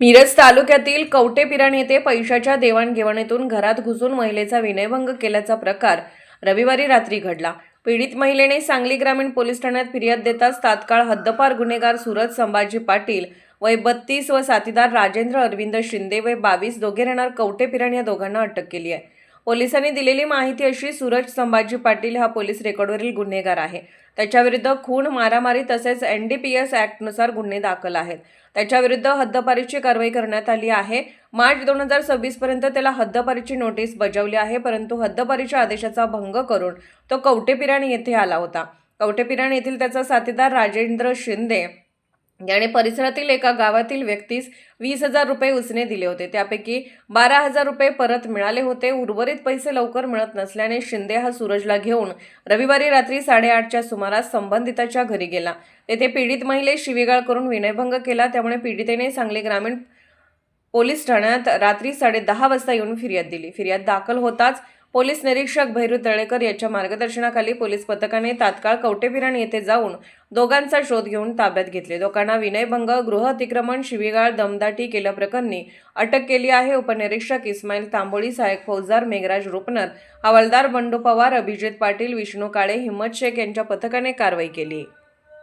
मिरज तालुक्यातील कवटेपिराण येथे पैशाच्या देवाणघेवाणीतून घरात घुसून महिलेचा विनयभंग केल्याचा प्रकार रविवारी रात्री घडला. पीडित महिलेने सांगली ग्रामीण पोलीस ठाण्यात फिर्याद देताच तात्काळ हद्दपार गुन्हेगार सुरज संभाजी पाटील वय बत्तीस व साथीदार राजेंद्र अरविंद शिंदे वय बावीस दोघे राहणार कवटेपिराण या दोघांना अटक केली आहे. पोलिसांनी दिलेली माहिती अशी सूरज संभाजी पाटील हा पोलीस रेकॉर्डवरील गुन्हेगार आहे. त्याच्याविरुद्ध खून मारामारी तसेच एन डी पी एस ॲक्टनुसार गुन्हे दाखल आहेत. त्याच्याविरुद्ध हद्दपारीची कारवाई करण्यात आली आहे. मार्च दोन हजार सव्वीसपर्यंत त्याला हद्दपारीची नोटीस बजावली आहे परंतु हद्दपारीच्या आदेशाचा भंग करून तो कवटेपिराण येथे आला होता. कवटेपिराण येथील त्याचा साथीदार राजेंद्र शिंदे याने परिसरातील एका गावातील व्यक्तीस वीस हजार रुपये उसने दिले होते. त्यापैकी बारा हजार रुपये परत मिळाले होते. उर्वरित पैसे लवकर मिळत नसल्याने शिंदे हा सूरजला घेऊन रविवारी रात्री साडेआठच्या सुमारास संबंधिताच्या घरी गेला. तेथे पीडित महिलेस शिवीगाळ करून विनयभंग केला. त्यामुळे पीडितेने सांगली ग्रामीण पोलीस ठाण्यात रात्री साडे दहा वाजता येऊन फिर्याद दिली. फिर्याद दाखल होताच पोलीस निरीक्षक भैरू तळेकर याच्या मार्गदर्शनाखाली पोलीस पथकाने तात्काळ कवटेपिराण येथे जाऊन दोघांचा शोध घेऊन ताब्यात घेतले. दोघांना विनयभंग गृह अतिक्रमण शिवीगाळ दमदाटी केल्याप्रकरणी अटक केली आहे. उपनिरीक्षक इस्माईल तांबोळी सहाय्यक फौजदार मेघराज रुपनर हवालदार बंडू पवार अभिजित पाटील विष्णू काळे हिम्मत शेख यांच्या पथकाने कारवाई केली.